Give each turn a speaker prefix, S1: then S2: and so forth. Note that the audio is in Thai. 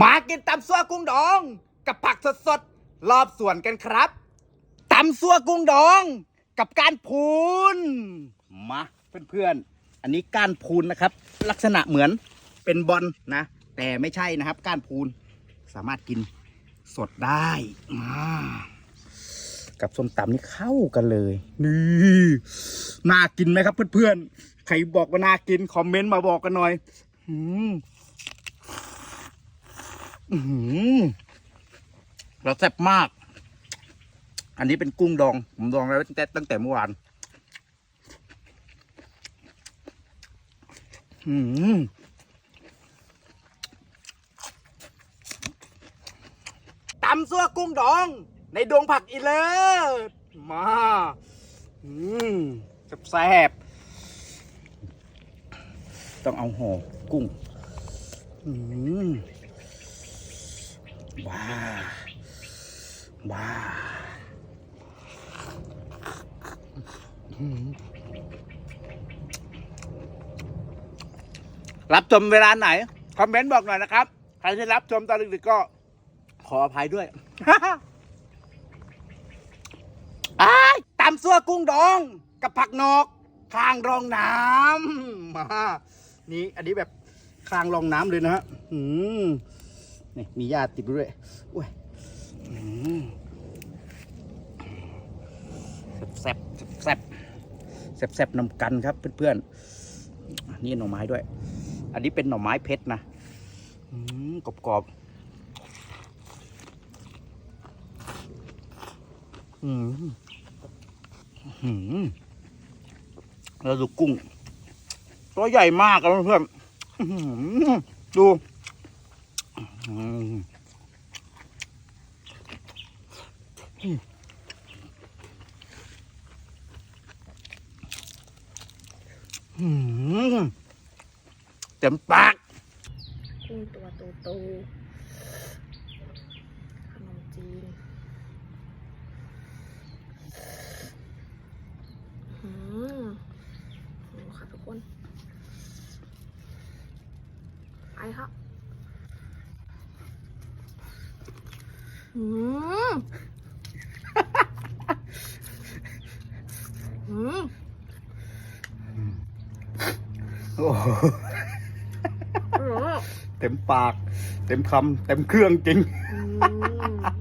S1: มากินตำซัวกุ้งดอง กับผักสดๆรอบสวนกันครับตำซัวกุ้งดอง กับการพูนมาเพื่อนๆ อันนี้ก้านพูนนะครับ ลักษณะเหมือนเป็นบอลนะ แต่ไม่ใช่นะครับก้านพูนสามารถกินสดได้มากับส้มตำนี่เข้ากันเลยนี่น่ากินไหมครับเพื่อนๆใครบอกว่าน่ากินคอมเมนต์มาบอกกันหน่อยอืม อือหือเราแซ่บมาก อันนี้เป็นกุ้งดอง ผมดองแล้วตั้งแต่ตั้งแต่เมื่อวาน อืมตำซั่วกุ้งดอง ในดวงผักอีเลิศมา อืมแซ่บต้องเอาห่อกุ้ง อืม ว้าว้ารับชมเวลาไหน คอมเมนต์บอกหน่อยนะครับ ใครที่รับชมตอนดึกๆก็ ขออภัยด้วยอ้ายตำซั่วกุ้งดอง กับผักนอกข้างรองน้ำมา นี่ อันนี้แบบข้างรองน้ำเลยนะฮะอืม นี่มีญาติดด้วยอุ้ยแซ่บแซ่บแซ่บแซ่บนำกันครับเพื่อนๆอันนี่หน่อไม้ด้วย อันนี้เป็นหน่อไม้เพชรนะกรอบกรอบอืมอืมแล้วดูกุ้ง ตัวใหญ่มากครับเพื่อนๆดู เต็มปาก
S2: กุ้งตัวโตโตขนมจีนอืมโอ้ค่ะทุกคน ไปครับ อืมอืม
S1: โอ้โห
S2: อร่อย
S1: เต็มปาก เต็มคำเต็มเครื่องจริง
S2: อืม